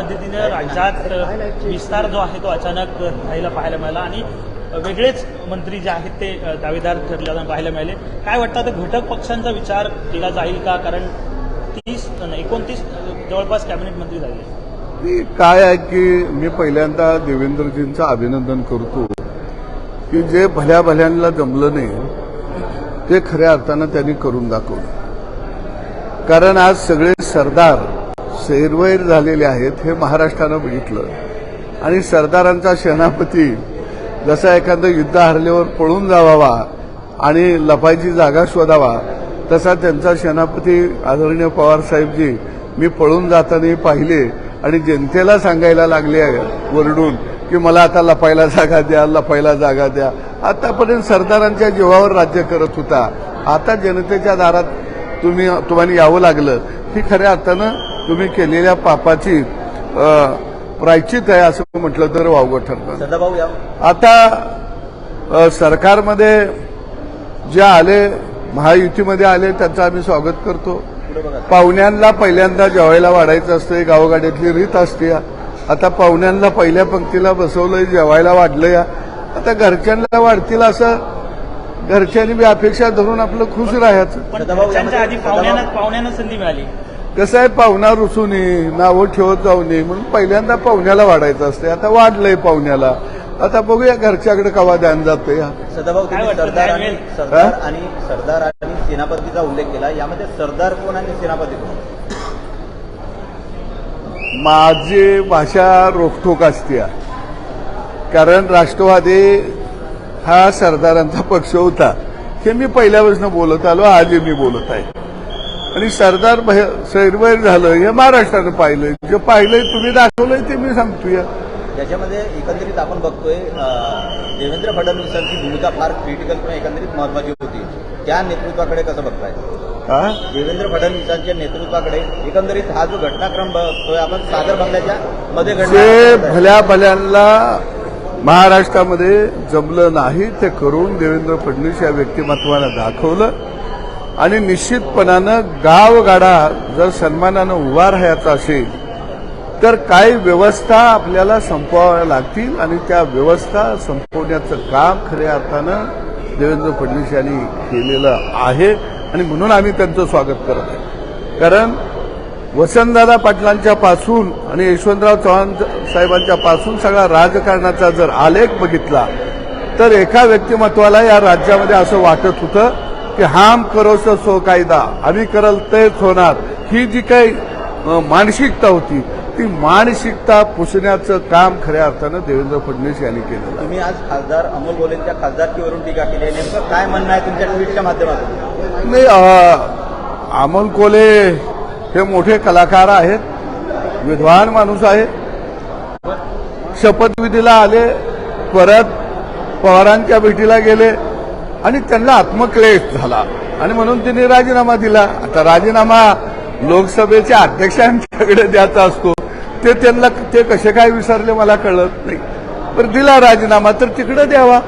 पद्धतीनं राज्यात विस्तार जो आहे तो अचानक राहिला पाहायला मिळाला. आणि वेगळेच मंत्री जे आहेत ते दावेदार ठरल्यानं पाहायला मिळाले. काय वाटतं आता घटक पक्षांचा विचार केला जाईल का? कारण तीस नाही एकोणतीस जवळपास कॅबिनेट मंत्री झाले. काय आहे की मी पहिल्यांदा देवेंद्रजींचं अभिनंदन करतो की जे भल्या भल्यांना जमलं नाही ते खऱ्या अर्थानं त्यांनी करून दाखवलं. कारण आज सगळे सरदार सैरवैर झालेले आहेत हे महाराष्ट्रानं बघितलं. आणि सरदारांचा सेनापती जसा एखादं युद्ध हरल्यावर पळून जावावा आणि लपायची जागा शोधावा तसा त्यांचा सेनापती आदरणीय पवार साहेबजी मी पळून जाताना पाहिले आणि जनतेला सांगायला लागले वरडून की मला आता लपायला जागा द्या लपायला जागा द्या. आतापर्यंत सरदारांच्या जीवावर राज्य करत होता. आता जनतेच्या दारात तुम्ही तुम्हाला यावं लागलं. ही खऱ्या अर्थानं तुम्ही केलेल्या पापाची प्रायचित आहे असं म्हटलं तर वावगं ठरतं. या. आता सरकारमध्ये जे आले महायुतीमध्ये आले त्यांचं आम्ही स्वागत करतो. पाहुण्यांना पहिल्यांदा जेवायला वाढायचं असतं गावगाड्यातली रीत असते आता पाहुण्यांना पहिल्या पंक्तीला बसवलंय जेवायला वाढलंय आता घरच्यांना वाढतील असं घरच्यांनी बी अपेक्षा धरून आपलं खुश राहायचं. आधी पाहुण्यांना संधी मिळाली. कसं आहे पाहुणा रुसू नये नावं ठेवत जाऊ नये म्हणून पहिल्यांदा पाहुण्याला वाढायचं असते. आता वाढलंय पाहुण्याला. आता बघूया घरच्याकडे कवा ध्यान जातं सदाभाऊ तुम्ही सरदार आणि? सरदार? आणि सरदार आणि सेनापतीचा उल्लेख केला. यामध्ये सरदार कोण आणि सेनापती कोण? माझी भाषा रोखठोक असते कारण राष्ट्रवादी हा सरदारांचा पक्ष होता. हे मी पहिल्यापासून बोलत आलो आजही मी बोलत आहे. आणि सरदार भय- सैरवैर झालं हे महाराष्ट्रानं पाहिलंय जे पाहिलंय तुम्ही दाखवलंय ते मी सांगतोय. त्याच्यामध्ये एकंदरीत आपण बघतोय देवेंद्र फडणवीसांची भूमिका फार क्रिटिकल किंवा एकंदरीत महत्वाची होती. त्या नेतृत्वाकडे कसं बघताय? देवेंद्र फडणवीसांच्या नेतृत्वाकडे एकंदरीत हा जो घटनाक्रम बघतोय आपण सागर बंगल्याच्या मध्ये जे घडला भल्या भल्यांना महाराष्ट्रामध्ये जमलं नाही ते करून देवेंद्र फडणवीस या व्यक्तिमत्वानं दाखवलं. आणि निश्चितपणानं गावगाडा जर सन्मानानं उभा राहायचा असेल तर काही व्यवस्था आपल्याला संपवाव्या लागतील आणि त्या व्यवस्था संपवण्याचं काम खऱ्या अर्थानं देवेंद्र फडणवीस यांनी केलेलं आहे. आणि म्हणून आम्ही त्यांचं स्वागत करत आहे. कारण वसंतदादा पाटलांच्या पासून आणि यशवंतराव चव्हाण साहेबांच्या पासून सगळा राजकारणाचा जर आलेख बघितला तर एका व्यक्तिमत्वाला या राज्यामध्ये असं वाटत होतं की हाम करोस सो कायदा आम्ही करल तेच होणार. ही जी काही मानसिकता होती ती मानसिकता पुसण्याचं काम खऱ्या अर्थानं देवेंद्र फडणवीस यांनी आहे. तुम्ही आज खासदार अमोल गोलेंच्या खासदारकीवरून टीका केली आहे. नेमकं काय म्हणणं आहे तुमच्या ट्विटच्या माध्यमातून? नाही अमोल कोले हे मोठे कलाकार आहेत विद्वान माणूस आहे शपथविधीला आले परत पवारांच्या भेटीला गेले आणि त्यांना आत्मक्लेश झाला. आणि म्हणून त्यांनी राजीनामा दिला. आता राजीनामा लोकसभेच्या अध्यक्षांच्याकडे द्यायचा असतो. ते त्यांना ते कसे काय विसरले मला कळत नाही. पण दिला राजीनामा तर तिकडे द्यावा.